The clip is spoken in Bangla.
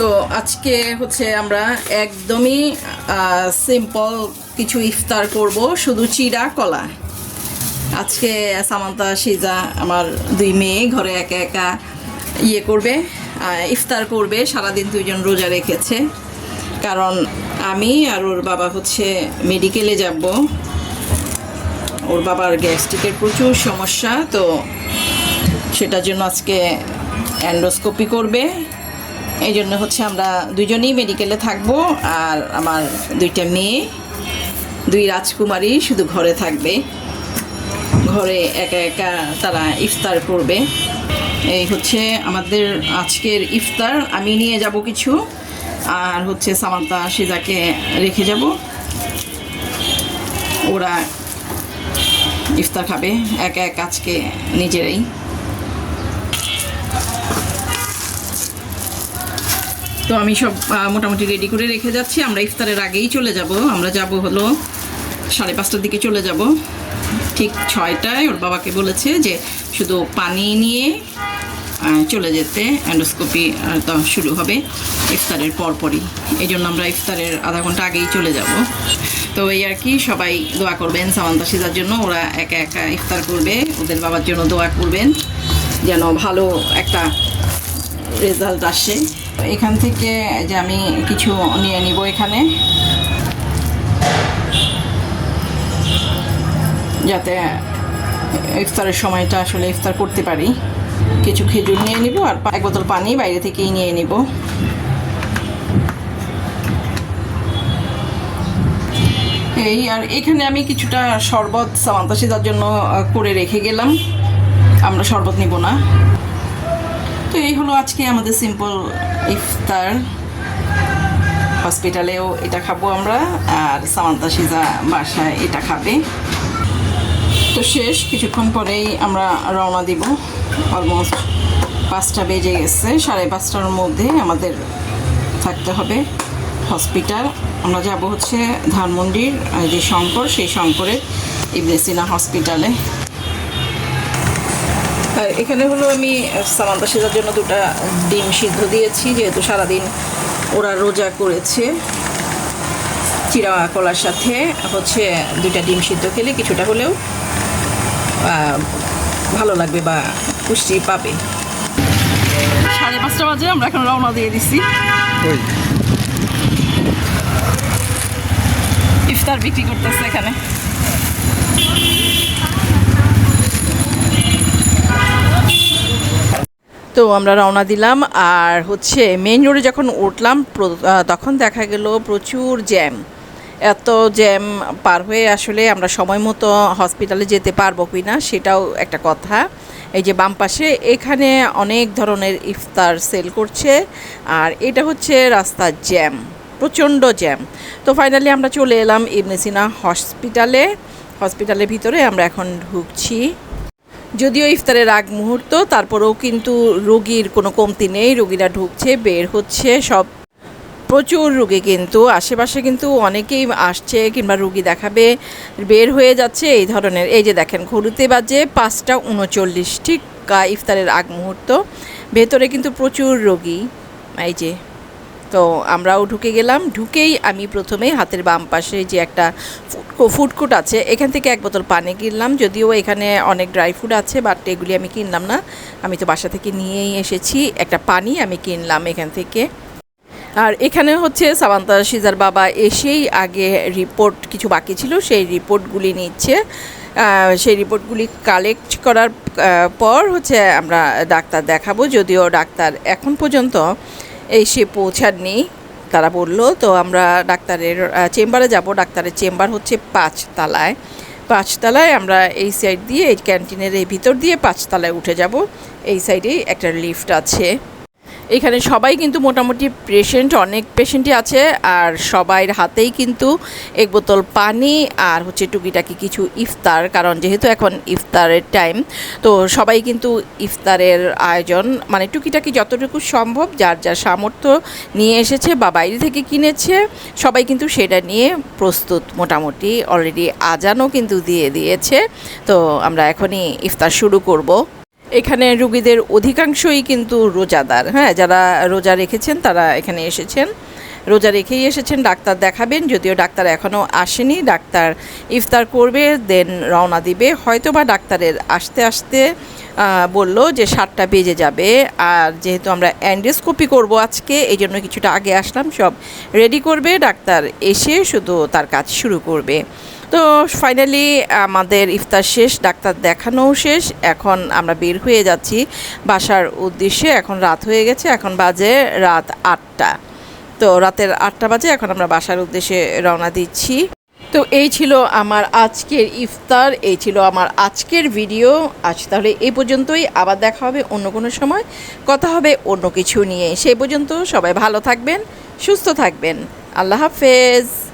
তো আজকে হচ্ছে আমরা একদমই সিম্পল কিছু ইফতার করব, শুধু চিড়া কলা। আজকে সামান্তা, সিজা, আমার দুই মেয়ে ঘরে একা একা ইয়ে করবে ইফতার করবে, সারাদিন দুইজন রোজা রেখেছে। কারণ আমি আর ওর বাবা হচ্ছে মেডিকেলে যাব। ওর বাবার গ্যাস্ট্রিকের প্রচুর সমস্যা, তো সেটার জন্য আজকে অ্যান্ডোস্কোপি করবে। এই জন্য হচ্ছে আমরা দুজনেই মেডিকেলে থাকব, আর আমার দুইটা মেয়ে, দুই রাজকুমারী শুধু ঘরে থাকবে। ঘরে একা একা তারা ইফতার করবে। এই হচ্ছে আমাদের আজকের ইফতার। আমি নিয়ে যাব কিছু, আর হচ্ছে সামান্তা, সিজাকে রেখে যাব। ওরা ইফতার খাবে, একা এক আজকে নিজেরাই। তো আমি সব মোটামুটি রেডি করে রেখে যাচ্ছি। আমরা ইফতারের আগেই চলে যাব। আমরা যাব হলো সাড়ে পাঁচটার দিকে চলে যাব। ঠিক ছয়টায় ওর বাবাকে বলেছে যে শুধু পানি নিয়ে চলে যেতে। অ্যান্ডোস্কোপি তো শুরু হবে ইফতারের পরপরই। এই জন্য আমরা ইফতারের আধা ঘণ্টা আগেই চলে যাব। তো এই আর কি, সবাই দোয়া করবেন সামান্তা সিজার জন্য। ওরা একা একা ইফতার করবে। ওদের বাবার জন্য দোয়া করবেন। যেন ভালো একটা রেজাল্ট আসে। এখান থেকে যে আমি কিছু নিয়ে নিব এখানে। যাতে ইফতারের সময়টা আসলে ইফতার করতে পারি। কিছু খেজুর নিয়ে নিব আর এক বোতল পানি বাইরে থেকেই নিয়ে নিব। এই, আর এখানে আমি কিছুটা শরবত সামান্তাসিদার জন্য করে রেখে গেলাম। আমরা শরবত নিব না। তো এই হলো আজকে আমাদের সিম্পল ইফতার। হসপিটালেও এটা খাব আমরা, আর সামান্তা সিজা বাসায় এটা খাবে। তো শেষ, কিছুক্ষণ পরেই আমরা রওনা দিব। অলমোস্ট পাঁচটা বেজে গেছে, সাড়ে পাঁচটার মধ্যে আমাদের থাকতে হবে হসপিটাল আমরা যাব হচ্ছে ধানমন্ডির যে শঙ্কর, সেই শঙ্করের ইবনেসিনা হসপিটালে আর এখানে হলো আমি সামান্তা সেজার জন্য দুটো ডিম সিদ্ধ দিয়েছি যেহেতু সারাদিন ওরা রোজা করেছে। চিরা কলার সাথে হচ্ছে দুইটা ডিম সিদ্ধ খেলে কিছুটা হলেও ভালো লাগবে বা পুষ্টি পাবে। সাড়ে পাঁচটা বাজে আমরা এখন রওনা দিয়ে দিছি। ইফতার বিক্রি করতেছে এখানে। তো আমরা রওনা দিলাম। আর হচ্ছে মেইন রোডে যখন উঠলাম তখন দেখা গেল প্রচুর জ্যাম। এত জ্যাম পার হয়ে আসলে আমরা সময় মতো হসপিটালে যেতে পারব কি না সেটাও একটা কথা। এই যে বাম পাশে এখানে অনেক ধরনের ইফতার সেল করছে। আর এটা হচ্ছে রাস্তার জ্যাম, প্রচণ্ড জ্যাম। তো ফাইনালি আমরা চলে এলাম ইবনেসিনা হসপিটালে হসপিটালের ভিতরে আমরা এখন ঢুকছি। যদিও ইফতারের আগ মুহূর্ত, তারপরেও কিন্তু রোগীর কোনো কমতি নেই, রোগীরা ঢুকছে, বের হচ্ছে, সব প্রচুর রুগী কিন্তু। আশেপাশে কিন্তু অনেকেই আসছে কিংবা রুগী দেখাবে, বের হয়ে যাচ্ছে এই ধরনের। এই যে দেখেন, ঘড়িতে বাজে পাঁচটা উনচল্লিশ, ঠিক ইফতারের আগ মুহূর্ত। ভেতরে কিন্তু প্রচুর রোগী। এই যে তো আমরাও ঢুকে গেলাম। ঢুকেই আমি প্রথমে হাতের বাম পাশে যে একটা ফুড ফুডকোর্ট আছে, এখান থেকে এক বোতল পানি কিনলাম। যদিও এখানে অনেক ড্রাই ফ্রুট আছে, বাট এগুলি আমি কিনলাম না। আমি তো বাসা থেকে নিয়েই এসেছি। একটা পানি আমি কিনলাম এখান থেকে। আর এখানে হচ্ছে সামান্তা সিজার বাবা এসেই আগে রিপোর্ট কিছু বাকি ছিল, সেই রিপোর্টগুলি নিচ্ছে। সেই রিপোর্টগুলি কালেক্ট করার পর হচ্ছে আমরা ডাক্তার দেখাবো। যদিও ডাক্তার এখন পর্যন্ত এসে পৌঁছাননি। তারা বলল, তো আমরা ডাক্তারের চেম্বারে যাব। ডাক্তারের চেম্বার হচ্ছে পাঁচ পাঁচতলায়। পাঁচতলায় আমরা এই সাইড দিয়ে, এই ক্যান্টিনের এই ভিতর দিয়ে পাঁচতলায় উঠে যাব। এই সাইডেই একটা লিফট আছে। এখানে সবাই কিন্তু মোটামুটি পেশেন্ট অনেক পেশেন্টই আছে, আর সবাইয়ের হাতেই কিন্তু এক বোতল পানি আর হচ্ছে টুকিটাকি কিছু ইফতার, কারণ যেহেতু এখন ইফতারের টাইম তো সবাই কিন্তু ইফতারের আয়োজন মানে টুকিটাকি যতটুকু সম্ভব, যার যার সামর্থ্য নিয়ে এসেছে বা বাইরে থেকে কিনেছে, সবাই কিন্তু সেটা নিয়ে প্রস্তুত মোটামুটি অলরেডি আজানও কিন্তু দিয়ে দিয়েছে, তো আমরা এখনই ইফতার শুরু করব। এখানে রুগীদের অধিকাংশই কিন্তু রোজাদার। হ্যাঁ যারা রোজা রেখেছেন তারা এখানে এসেছেন। রোজা রেখেই এসেছেন, ডাক্তার দেখাবেন, যদিও ডাক্তার এখনও আসেনি। ডাক্তার ইফতার করবে, দেন রওনা দিবে। হয়তো বা ডাক্তারের আসতে আসতে বলল যে সাতটা বেজে যাবে। আর যেহেতু আমরা অ্যান্ডোস্কোপি করব আজকে এই জন্য কিছুটা আগে আসলাম। সব রেডি করবে, ডাক্তার এসে শুধু তার কাজ শুরু করবে। তো ফাইনালি আমাদের ইফতার শেষ, ডাক্তার দেখানোও শেষ। এখন আমরা বের হয়ে যাচ্ছি বাসার উদ্দেশ্যে। এখন রাত হয়ে গেছে, এখন বাজে রাত আটটা। তো রাতের আটটা বাজে, এখন আমরা বাসার উদ্দেশ্যে রওনা দিচ্ছি। তো এই ছিল আমার আজকের ইফতার, এই ছিল আমার আজকের ভিডিও। আজ তাহলে এই পর্যন্তই, আবার দেখা হবে অন্য কোনো সময়। কথা হবে অন্য কিছু নিয়ে। সেই পর্যন্ত সবাই ভালো থাকবেন, সুস্থ থাকবেন। আল্লাহ হাফেজ।